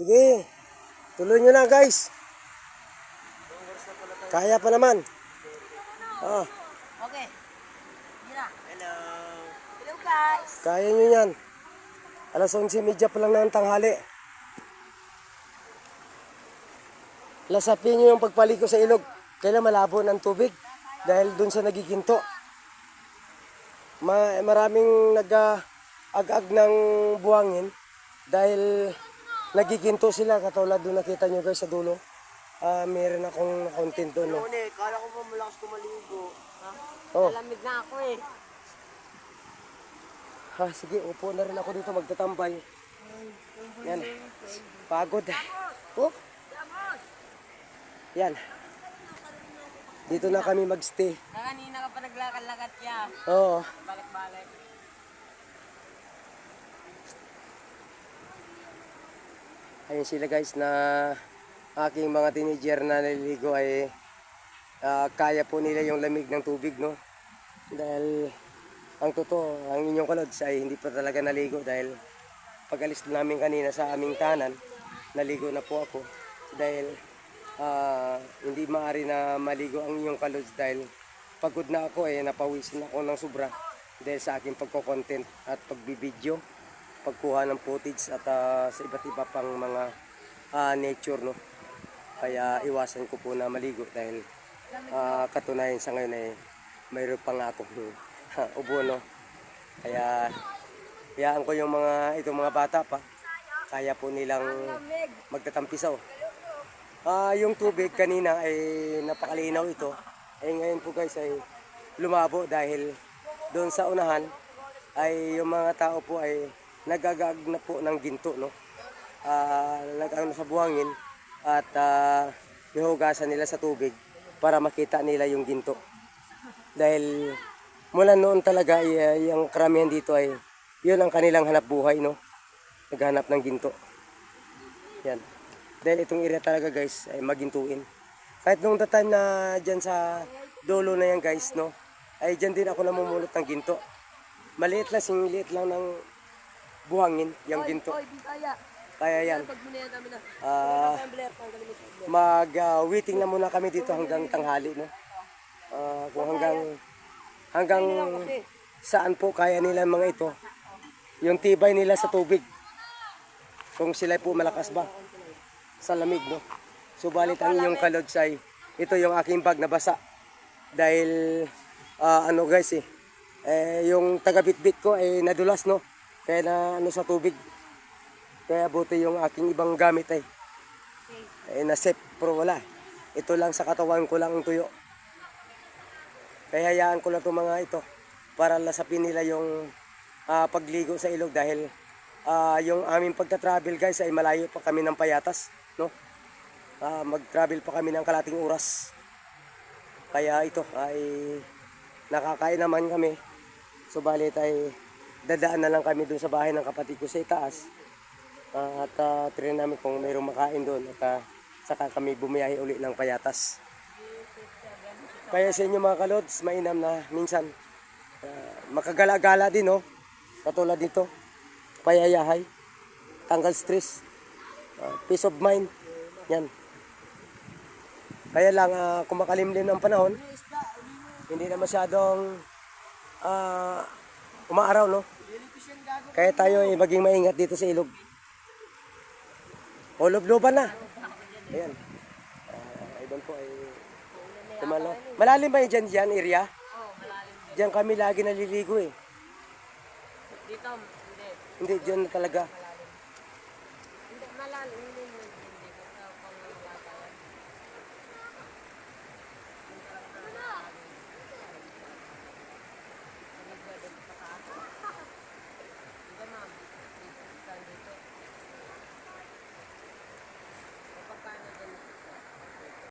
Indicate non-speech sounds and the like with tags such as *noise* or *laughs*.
Sige. Tuloy nyo na guys. Kaya pa naman. Ah, Okay. Mira. Hello. Hello guys. kaya nyo yan. Alas 11.30 pa lang ng tanghali. Lasapin nyo yung pagpaliko sa ilog. Kailan malabo ng tubig. Dahil dun sa nagiginto. Ma maraming nag-ag-ag ng buhangin. Dahil nagiginto sila. Katulad doon nakita nyo guys sa dulo. Ah, meron akong content doon. No? Une, kala ko pa malakas kumaligo. Ha? Oh. Malamig na ako eh. Ha, sige, upo na rin ako dito magtatambay. Yan. Pagod. Oh. Yan. Dito na kami magstay. Na kanina ka pa naglakad-lakad ya. Oo. Balik-balik. Ayun sila guys na aking mga teenager na naliligo ay ah, kaya po nila yung lamig ng tubig, no? Dahil ang totoo, ang inyong kalods ay hindi pa talaga naligo dahil pag alis namin kanina sa aming tanan, naligo na po ako dahil ah, hindi maaari na maligo ang inyong kalods dahil pagod na ako eh, napawisin ako ng sobra dahil sa aking pagko-content at pagbibideo pagkuha ng footage at ah, sa iba't iba pang mga ah, nature no? Kaya iwasan ko po na maligo dahil ah, katunayan sa ngayon ay mayroon pa nga akong *laughs* ubo no? Kaya hayaan ko yung mga itong mga bata pa. Kaya po nilang magtatampisaw. Ah, yung tubig kanina ay napakalinaw ito. Eh ngayon po guys ay lumabo dahil doon sa unahan ay yung mga tao po ay nagagag na po ng ginto no. Ah, nag-ano sa buhangin at ah, nihugasan nila sa tubig para makita nila yung ginto. Dahil mula noon talaga ah, yung karamihan dito ay yun ang kanilang hanap buhay no. Naghanap ng ginto. Yan. Dahil itong area talaga guys ay magintuin. Kahit nung the time na dyan sa dulo na yan guys no, ay dyan din ako namumulot ng ginto. Maliit lang, singliit lang ng buhangin, yung ginto. Oy, kaya. Kaya yan, ah, mag-waiting na muna kami dito hanggang tanghali no. Ah, kung hanggang hanggang saan po kaya nila mga ito. Yung tibay nila sa tubig. Kung sila po malakas ba sa lamig no. Subalit ang inyong kalods ay ito yung aking bag na basa. Dahil ah, ano guys eh, eh yung taga-bitbit ko ay nadulas no. Kaya na ano sa tubig. Kaya buti yung aking ibang gamit ay eh, nasip pero wala. Ito lang sa katawan ko lang ang tuyo. Kaya hayaan ko lang itong mga ito para lasapin nila yung ah, pagligo sa ilog dahil ah, yung aming pagta-travel guys ay malayo pa kami ng payatas. No? Ah, mag-travel pa kami ng kalating oras. Kaya ito ay nakakain naman kami. Subalit ay dadaan na lang kami doon sa bahay ng kapatid ko sa itaas. Ah, at uh, trin namin kung mayroong makain doon at ah, saka kami bumiyahe uli ng payatas. Kaya sa inyo mga kalods, mainam na minsan ah, makagala-gala din no. Katulad dito, payayahay, tanggal stress, ah, peace of mind. Yan. Kaya lang ah, kung makalimlim ng panahon, hindi na masyadong ah, umaaraw no. Kaya tayo ay maging maingat dito sa ilog. O lubluban na. Ayan. Uh, idol po ay tumalo. Malalim ba yung dyan, dyan area? Oo, malalim. Diyan kami lagi naliligo eh. Dito, hindi. Hindi, dyan talaga. Hindi, malalim. Hindi